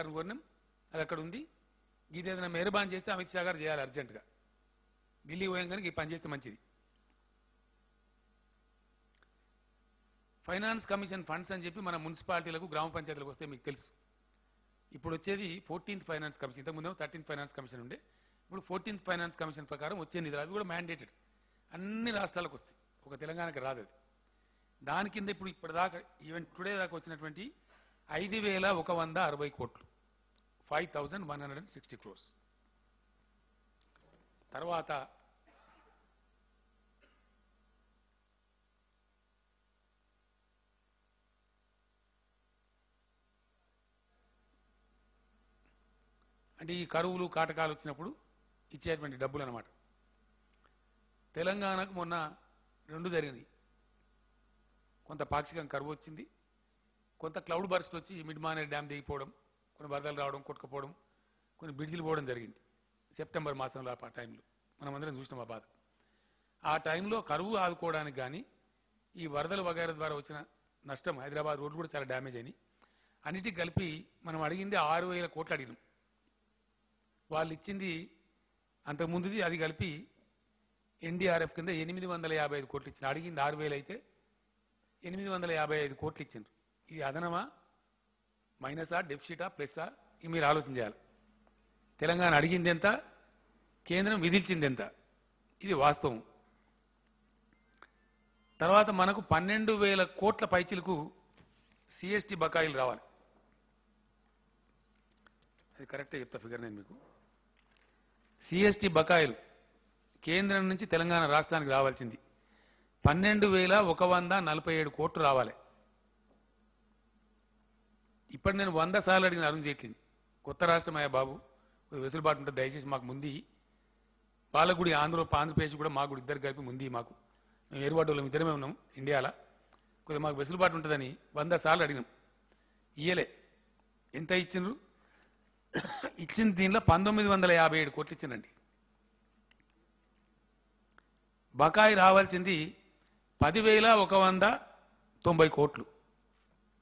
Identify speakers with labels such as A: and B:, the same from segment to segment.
A: గారిని కోరినాం అది అక్కడ ఉంది. ఇది ఏదైనా మెహర్బాన్ చేస్తే అమిత్ షా గారు చేయాలి అర్జెంటుగా. ఢిల్లీ పోయాం కనుక ఈ పని చేస్తే మంచిది. ఫైనాన్స్ కమిషన్ ఫండ్స్ అని చెప్పి మన మున్సిపాలిటీలకు గ్రామ పంచాయతీలకు వస్తే మీకు తెలుసు. ఇప్పుడు వచ్చేది ఫోర్టీన్త్ ఫైనాన్స్ కమిషన్. ఇంతకుముందేమో థర్టీన్త్ ఫైనాన్స్ కమిషన్ ఉండే. ఇప్పుడు ఫోర్టీన్త్ ఫైనాన్స్ కమిషన్ ప్రకారం వచ్చే నిధులు అవి కూడా మ్యాండేటెడ్. అన్ని రాష్ట్రాలకు వస్తాయి. ఒక తెలంగాణకి రాదు అది. దాని కింద ఇప్పుడు ఇప్పటిదాకా ఈవెన్ టుడే దాకా వచ్చినటువంటి ఐదు వేల ఒక వంద అరవై కోట్లు. Five thousand one hundred and sixty crores. తర్వాత అంటే ఈ కరువులు కాటకాలు వచ్చినప్పుడు ఇచ్చేటువంటి డబ్బులు అనమాట తెలంగాణకు మొన్న రెండు జరిగింది కొంత పాక్షికం కరువు వచ్చింది. కొంత క్లౌడ్ బర్స్ట్ వచ్చి మిడ్ మానేర్ డ్యామ్ దిగిపోవడం. కొన్ని వరదలు రావడం కొట్టుకుపోవడం కొన్ని బ్రిడ్జిలు పోవడం జరిగింది. సెప్టెంబర్ మాసంలో ఆ టైంలో. మనం అందరం చూసినాం ఆ బాధ. ఆ టైంలో కరువు ఆదుకోవడానికి కానీ ఈ వరదలు వగైరా ద్వారా వచ్చిన నష్టం హైదరాబాద్ రోడ్లు కూడా చాలా డ్యామేజ్ అయినాయి. అన్నిటికి కలిపి మనం అడిగింది ఆరు వేల కోట్లు అడిగినాం. వాళ్ళు ఇచ్చింది అంతకుముందుది అది కలిపి ఎన్డీఆర్ఎఫ్ కింద ఎనిమిది వందల యాభై ఐదు కోట్లు ఇచ్చిన. అడిగింది ఆరు వేలు అయితే ఎనిమిది వందల యాభై ఐదు కోట్లు ఇచ్చిండ్రు. ఇది అదనమా? మైనసా డెఫిషిటా ప్లస్సా ఇవి మీరు ఆలోచన చేయాలి. తెలంగాణ అడిగింది ఎంత? కేంద్రం విధించింది ఎంత? ఇది వాస్తవం. తర్వాత మనకు పన్నెండు వేల కోట్ల పైచిలకు సిఎస్టీ బకాయిలు రావాలి. అది కరెక్టే చెప్తా ఫిగర్ నేను మీకు. సిఎస్టీ బకాయిలు కేంద్రం నుంచి తెలంగాణ రాష్ట్రానికి రావాల్సింది. పన్నెండు వేల ఒక వంద నలభై ఏడు కోట్లు రావాలి. ఇప్పుడు నేను వంద సార్లు అడిగిన అరుణ్ జైట్లీని కొత్త రాష్ట్రం అయ్యా బాబు కొద్దిగా వెసులుబాటు ఉంటుంది దయచేసి మాకు ముందు పాలగుడి ఆంధ్ర ఆంధ్రప్రదేశ్ కూడా మాకు కూడా ఇద్దరు కలిపి ముందు మాకు. మేము ఏర్పాటులో ఇద్దరమే ఉన్నాం ఇండియాలో. కొద్దిగా మాకు వెసులుబాటు ఉంటుందని వంద సార్లు అడిగినాం. ఇయ్యలే. ఎంత ఇచ్చిండ్రు? ఇచ్చిన దీనిలో పంతొమ్మిది వందల యాభై ఏడు కోట్లు ఇచ్చిందండి బకాయి రావాల్సింది పదివేల ఒక వంద తొంభై కోట్లు.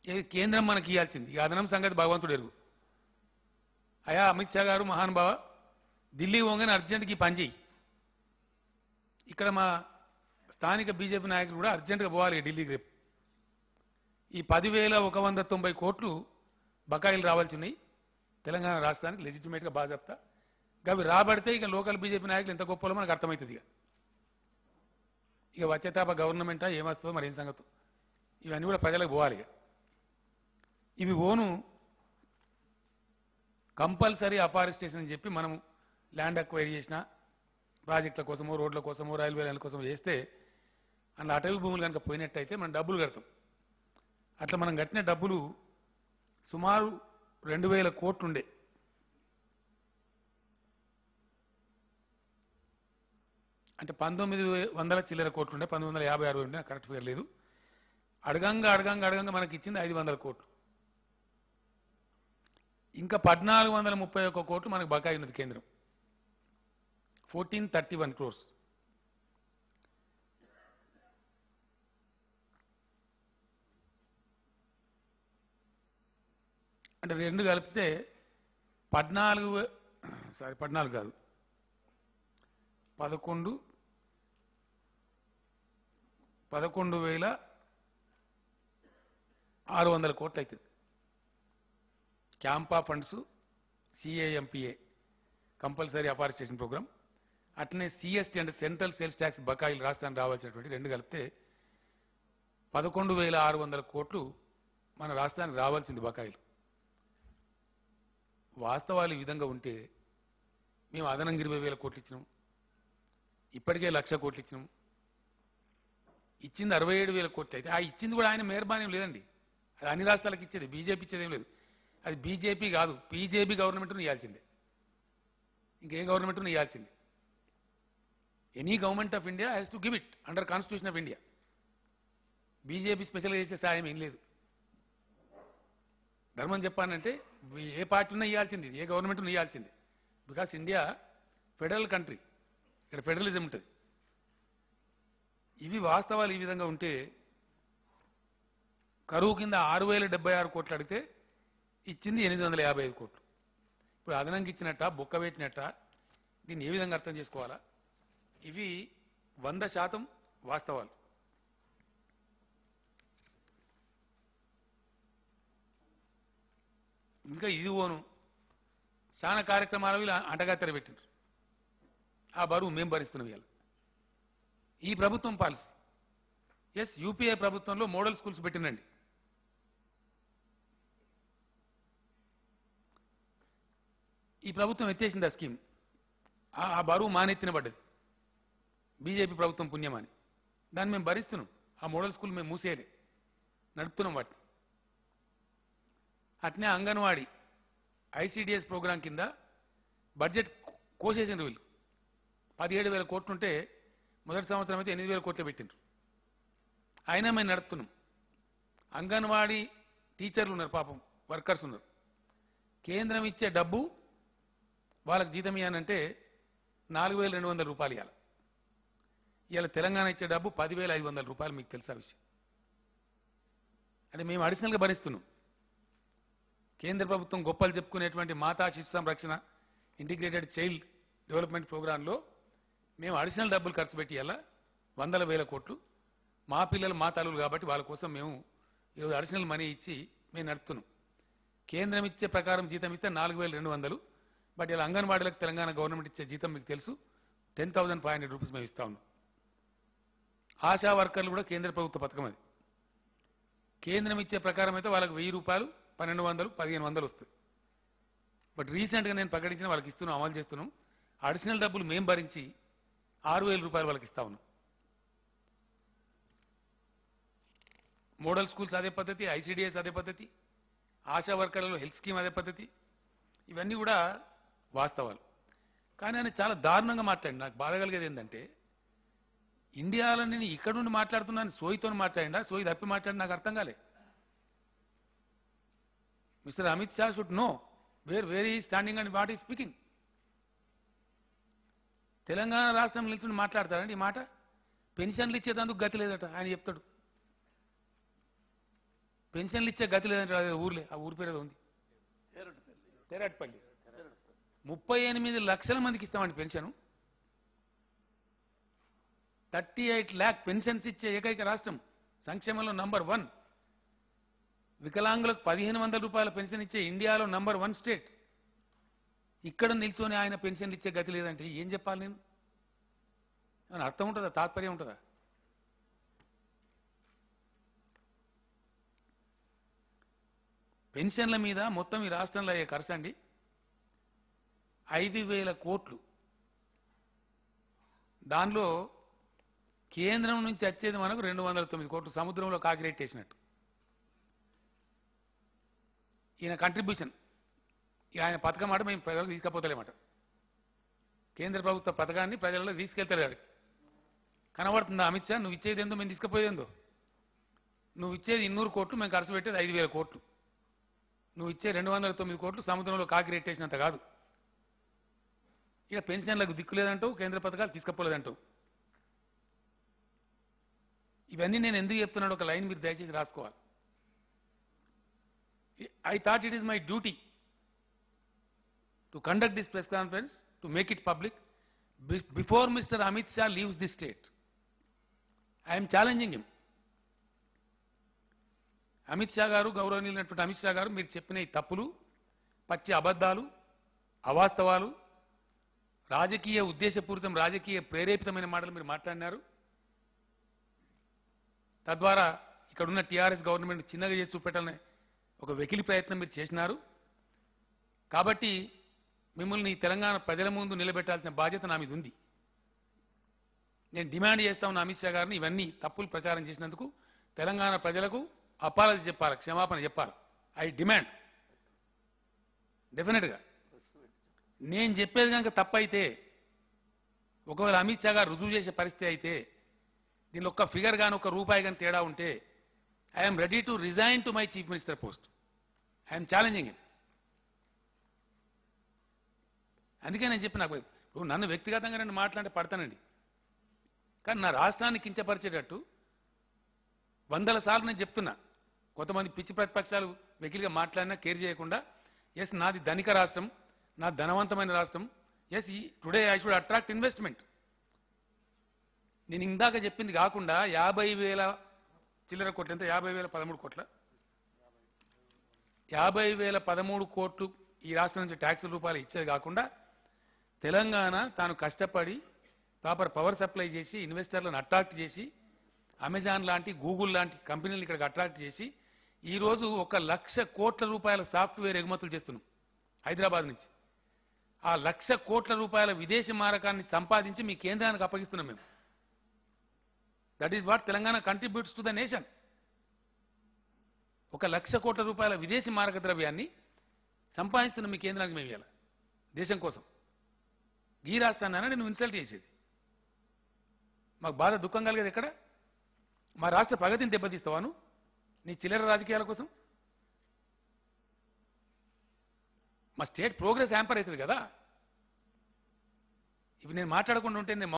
A: ఇది కేంద్రం మనకి ఇవ్వాల్సింది ఈ అదనం సంగతి భగవంతుడు ఎరుగు. అయా అమిత్ షా గారు మహానుభావ ఢిల్లీ పోగానే అర్జెంట్కి ఈ పని చేయి ఇక్కడ మా స్థానిక బీజేపీ నాయకులు కూడా అర్జెంటుగా పోవాలి ఢిల్లీకి రేపు. ఈ పదివేల ఒక వంద తొంభై కోట్లు బకాయిలు రావాల్సి ఉన్నాయి. తెలంగాణ రాష్ట్రానికి లెజిటిమేట్గా బాజాప్తా. ఇక అవి రాబడితే ఇక లోకల్ బీజేపీ నాయకులు ఎంత గొప్పలో మనకు అర్థమవుతుంది ఇక. ఇక వచ్చేతాప గవర్నమెంటా ఏమొస్తుందో మరి ఏం సంగతి? ఇవన్నీ కూడా ప్రజలకు పోవాలి ఇక. ఇవి ఓను కంపల్సరీ అఫారెస్టేషన్ అని చెప్పి మనం ల్యాండ్ అక్వైర్ చేసిన ప్రాజెక్టుల కోసమో రోడ్ల కోసమో రైల్వే లైన్ల కోసమో చేస్తే అందులో అటవీ భూములు కనుక పోయినట్టయితే మనం డబ్బులు కడతాం. అట్లా మనం కట్టిన డబ్బులు సుమారు రెండు వేల కోట్లుండే. అంటే పంతొమ్మిది వందల చిల్లర కోట్లుండే పంతొమ్మిది వందల యాభై అరవై ఉండే కరెక్ట్ ఫిగర్ లేదు. అడగంగా అడగంగా అడగంగా మనకి ఇచ్చింది ఐదు వందల కోట్లు. ఇంకా పద్నాలుగు వందల ముప్పై ఒక్క కోట్లు మనకు బకాయి ఉన్నది కేంద్రం. ఫోర్టీన్ థర్టీ వన్ క్రోర్స్ అంటే రెండు కలిపితే పద్నాలుగు సారీ పద్నాలుగు కాదు. పదకొండు పదకొండు వేల ఆరు వందల కోట్లు అవుతుంది. CAMPA funds C A M P A compulsory afforestation programme అట్లనే సిఎస్టీ అంటే సెంట్రల్ సేల్స్ ట్యాక్స్ బకాయిలు రాష్ట్రానికి రావాల్సినటువంటి రెండు కలిపితే పదకొండు వేల ఆరు వందల కోట్లు మన రాష్ట్రానికి రావాల్సింది బకాయిలు. వాస్తవాలు ఈ విధంగా ఉంటే మేము అదనంగా ఇరవై వేల కోట్లు ఇచ్చినాం. ఇప్పటికే లక్ష కోట్లు ఇచ్చినాం. ఇచ్చింది అరవై ఏడు వేల కోట్లు అయితే ఆ ఇచ్చింది కూడా ఆయన మేర్బానేం లేదండి. అది అన్ని రాష్ట్రాలకు ఇచ్చేది బీజేపీ ఇచ్చేది ఏం లేదు. అది బీజేపీ కాదు బీజేపీ గవర్నమెంట్ను ఇవ్వాల్సిందే ఇంకే గవర్నమెంట్ను ఇవ్వాల్సిందే any government of India has to give it under constitution of India BJP స్పెషల్గా చేసే సాయం ఏం లేదు. ధర్మం చెప్పానంటే ఏ పార్టీ ఉన్నా ఇవ్వాల్సింది ఏ గవర్నమెంట్ ఉన్నా ఇవ్వాల్సింది బికాస్ ఇండియా ఫెడరల్ కంట్రీ ఇక్కడ ఫెడరలిజం ఉంటుంది. ఇవి వాస్తవాలు ఈ విధంగా ఉంటే కరువు కింద ఆరు వేల డెబ్బై ఆరు కోట్లు అడిగితే ఇచ్చింది ఎనిమిది వందల యాభై ఐదు కోట్లు. ఇప్పుడు అదనంగా ఇచ్చినట్ట బొక్క పెట్టినట్ట దీన్ని ఏ విధంగా అర్థం చేసుకోవాలా? ఇవి వంద శాతం వాస్తవాలు. ఇంకా ఇది ఓను చాలా కార్యక్రమాలు వీళ్ళు అంటగాత్తెర పెట్టిండ్రు. ఆ బరువు మేము భరిస్తున్నాం ఇలా ఈ ప్రభుత్వం పాలసీ. ఎస్ యూపీఏ ప్రభుత్వంలో మోడల్ స్కూల్స్ పెట్టినండి ఈ ప్రభుత్వం ఎత్తేసింది ఆ స్కీమ్. ఆ- ఆ బరువు మానెత్తిన పడ్డది. బీజేపీ ప్రభుత్వం పుణ్యమని. దాన్ని మేము భరిస్తున్నాం. ఆ మోడల్ స్కూల్ మేము మూసేయాలి. నడుపుతున్నాం వాటిని. అట్నే అంగన్వాడీ ఐసీడిఎస్ ప్రోగ్రాం కింద బడ్జెట్ కోసేసిండ్రు వీళ్ళు. పదిహేడు వేల కోట్లు ఉంటే మొదటి సంవత్సరం అయితే ఎనిమిది వేల కోట్లు పెట్టిండ్రు. అయినా మేము నడుపుతున్నాం. అంగన్వాడీ టీచర్లు ఉన్నారు పాపం వర్కర్స్ ఉన్నారు. కేంద్రం ఇచ్చే డబ్బు వాళ్ళకి జీతం ఇవ్వనంటే నాలుగు వేల రెండు వందల రూపాయలు ఇవ్వాలి ఇవాళ తెలంగాణ ఇచ్చే డబ్బు పదివేల ఐదు వందల రూపాయలు మీకు తెలుసా విషయం. అంటే మేము అడిషనల్గా భరిస్తున్నాం. కేంద్ర ప్రభుత్వం గొప్పలు చెప్పుకునేటువంటి మాతా శిశు సంరక్షణ ఇంటిగ్రేటెడ్ చైల్డ్ డెవలప్మెంట్ ప్రోగ్రాంలో మేము అడిషనల్ డబ్బులు ఖర్చు పెట్టి ఇలా వందల వేల కోట్లు. మా పిల్లలు మా తల్లులు కాబట్టి వాళ్ళ కోసం మేము ఈరోజు అడిషనల్ మనీ ఇచ్చి మేము నడుపుతున్నాం. కేంద్రం ఇచ్చే ప్రకారం జీతం ఇస్తే నాలుగు వేల రెండు వందలు. బట్ ఇలా అంగన్వాడీలకు తెలంగాణ గవర్నమెంట్ ఇచ్చే జీతం మీకు తెలుసు. Ten thousand five hundred rupees మేము ఇస్తా ఉన్నాం. ఆశా వర్కర్లు కూడా కేంద్ర ప్రభుత్వ పథకం అది. కేంద్రం ఇచ్చే ప్రకారం అయితే వాళ్ళకి వెయ్యి రూపాయలు పన్నెండు వందలు పదిహేను వందలు వస్తాయి. బట్ రీసెంట్గా నేను ప్రకటించిన వాళ్ళకి ఇస్తున్నాం అమలు చేస్తున్నాం. అడిషనల్ డబ్బులు మేము భరించి ఆరు వేల రూపాయలు వాళ్ళకి ఇస్తా ఉన్నాం. మోడల్ స్కూల్స్ అదే పద్ధతి ఐసీడీఎస్ అదే పద్ధతి ఆశా వర్కర్లలో హెల్త్ స్కీమ్ అదే పద్ధతి. ఇవన్నీ కూడా వాస్తవాలు. కానీ ఆయన చాలా దారుణంగా మాట్లాడి నాకు బాధ కలిగేది ఏంటంటే ఇండియాలో నేను ఇక్కడ నుండి మాట్లాడుతున్నాను సోయితో మాట్లాడినా సోయి తప్పి మాట్లాడి నాకు అర్థం కాలే. Mister Amit Shah should know where where he standing and what he speaking. Telangana రాష్ట్రం నిల్చుని మాట్లాడతాడండి ఈ మాట? పెన్షన్లు ఇచ్చేదందుకు గతి లేదట ఆయన చెప్తాడు. పెన్షన్లు ఇచ్చే గతి లేదంటే ఊర్లే ఆ ఊరి పేరు ఏదో ఉంది. తెరట్పల్లి. ముప్పై ఎనిమిది లక్షల మందికి ఇస్తామండి pension. Thirty eight lakh pensions ఇచ్చే ఏకైక రాష్ట్రం సంక్షేమంలో నంబర్ వన్. వికలాంగులకు పదిహేను వందల రూపాయల పెన్షన్ ఇచ్చే ఇండియాలో నంబర్ వన్ స్టేట్. ఇక్కడ నిల్చొని ఆయన పెన్షన్లు ఇచ్చే గతి లేదంటే ఏం చెప్పాలి నేను? అర్థం ఉంటుందా? తాత్పర్యం ఉంటుందా? పెన్షన్ల మీద మొత్తం ఈ రాష్ట్రంలో అయ్యే ఖర్చు అండి ఐదు వేల కోట్లు. దానిలో కేంద్రం నుంచి వచ్చేది మనకు రెండు వందల తొమ్మిది కోట్లు. సముద్రంలో కాకిరెట్టేసినట్టు ఈయన కంట్రిబ్యూషన్ ఆయన పథకం మాట మేము ప్రజలకు తీసుకపోతలేమాట. కేంద్ర ప్రభుత్వ పథకాన్ని ప్రజల్లో తీసుకెళ్తలేడు కనబడుతుందా అమిత్ షా? నువ్వు ఇచ్చేది ఏందో మేము తీసుకుపోయేందో నువ్వు ఇచ్చేది ఇన్నూరు కోట్లు మేము ఖర్చు పెట్టేది ఐదు వేల కోట్లు. నువ్వు ఇచ్చే రెండు వందల తొమ్మిది కోట్లు సముద్రంలో కాకిరెట్టేసినంత కాదు. ఇక పెన్షన్లకు దిక్కు లేదంటావు కేంద్ర పథకాలు తీసుకపోలేదంటావు. ఇవన్నీ నేను ఎందుకు చెప్తున్నాను ఒక లైన్ మీరు దయచేసి రాసుకోవాలి. I thought it is my duty to conduct this press conference to make it public before mister Amit Shah leaves the state I'm challenging him Amit Shah గారు గౌరవనీయులైనటువంటి అమిత్ షా గారు మీరు చెప్పిన ఈ తప్పులు పచ్చి అబద్ధాలు అవాస్తవాలు రాజకీయ ఉద్దేశపూరితం రాజకీయ ప్రేరేపితమైన మాటలు మీరు మాట్లాడినారు. తద్వారా ఇక్కడున్న టీఆర్ఎస్ గవర్నమెంట్ చిన్నగా చేసి చూపెట్టాలని ఒక వెకిలి ప్రయత్నం మీరు చేసినారు. కాబట్టి మిమ్మల్ని తెలంగాణ ప్రజల ముందు నిలబెట్టాల్సిన బాధ్యత నా మీద ఉంది. నేను డిమాండ్ చేస్తా ఉన్న అమిత్ షా గారిని ఇవన్నీ తప్పులు ప్రచారం చేసినందుకు తెలంగాణ ప్రజలకు అపాలజీ చెప్పాలి క్షమాపణ చెప్పాలి. I demand. డెఫినెట్గా. నేను చెప్పేది కనుక తప్పైతే ఒకవేళ అమిత్ షా గారు రుజువు చేసే పరిస్థితి అయితే దీనిలో ఒక్క ఫిగర్ కానీ ఒక రూపాయి కానీ తేడా ఉంటే I'm ready to resign to my chief minister post I'm challenging it అందుకే నేను చెప్పిన నాకు ఇప్పుడు నన్ను వ్యక్తిగతంగా నేను మాట్లాడితే పడతానండి. కానీ నా రాష్ట్రాన్ని కించపరిచేటట్టు వందల సార్లు నేను చెప్తున్నా. కొంతమంది పిచ్చి ప్రతిపక్షాలు వెకిలిగా మాట్లాడినా కేర్ చేయకుండా ఎస్ నాది ధనిక రాష్ట్రం నా ధనవంతమైన రాష్ట్రం. ఎస్ ఈ today I should attract investment నేను ఇందాక చెప్పింది కాకుండా యాభై వేల చిల్లర కోట్లు ఎంత యాభై వేల పదమూడు కోట్ల. యాభై వేల పదమూడు కోట్లు ఈ రాష్ట్రం నుంచి ట్యాక్స్ రూపాయలు ఇచ్చేది కాకుండా తెలంగాణ తాను కష్టపడి ప్రాపర్ పవర్ సప్లై చేసి ఇన్వెస్టర్లను అట్రాక్ట్ చేసి అమెజాన్ లాంటి గూగుల్ లాంటి కంపెనీలు ఇక్కడికి అట్రాక్ట్ చేసి ఈరోజు ఒక లక్ష కోట్ల రూపాయల సాఫ్ట్వేర్ ఎగుమతులు చేస్తున్నాం హైదరాబాద్ నుంచి. ఆ లక్ష కోట్ల రూపాయల విదేశీ మారకాన్ని సంపాదించి మీ కేంద్రానికి అప్పగిస్తున్నాం మేము. That is what Telangana contributes to the nation ఒక లక్ష కోట్ల రూపాయల విదేశీ మారక ద్రవ్యాన్ని సంపాదిస్తున్న మీ కేంద్రానికి మేము ఇవ్వాలి? దేశం కోసం. ఈ రాష్ట్రాన్ని నేను ఇన్సల్ట్ చేసేది. మాకు బాధ దుఃఖం కలిగేది ఎక్కడ? మా రాష్ట్ర ప్రగతిని దెబ్బతీస్తావాను? నీ చిల్లర రాజకీయాల కోసం? మా స్టేట్ ప్రోగ్రెస్ హ్యాంపర్ అవుతుంది కదా. ఇవి నేను మాట్లాడకుండా ఉంటే నేను